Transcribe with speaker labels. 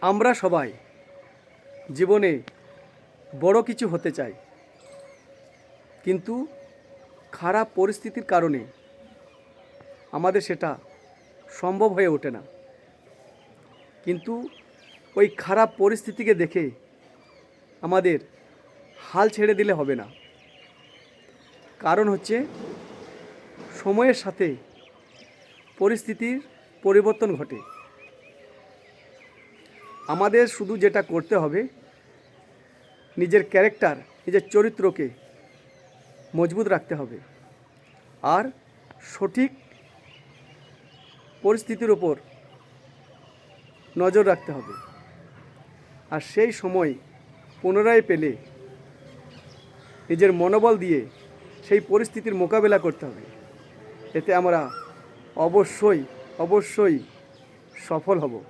Speaker 1: আমরা সবাই জীবনে বড় কিছু হতে চাই। কিন্তু খারাপ পরিস্থিতির কারণে আমাদের সেটা সম্ভব হয়ে ওঠে না। কিন্তু ওই খারাপ পরিস্থিতিকে দেখে আমাদের হাল ছেড়ে দিলে হবে না। কারণ হচ্ছে সময়ের সাথে পরিস্থিতির পরিবর্তন ঘটে। আমাদের শুধু যেটা করতে হবে, নিজের ক্যারেক্টার, নিজের চরিত্রকে মজবুত রাখতে হবে। আর সঠিক পরিস্থিতির ওপর নজর রাখতে হবে। আর সেই সময় পুনরায় পেলে নিজের মনোবল দিয়ে সেই পরিস্থিতির মোকাবেলা করতে হবে। এতে আমরা অবশ্যই অবশ্যই সফল হব।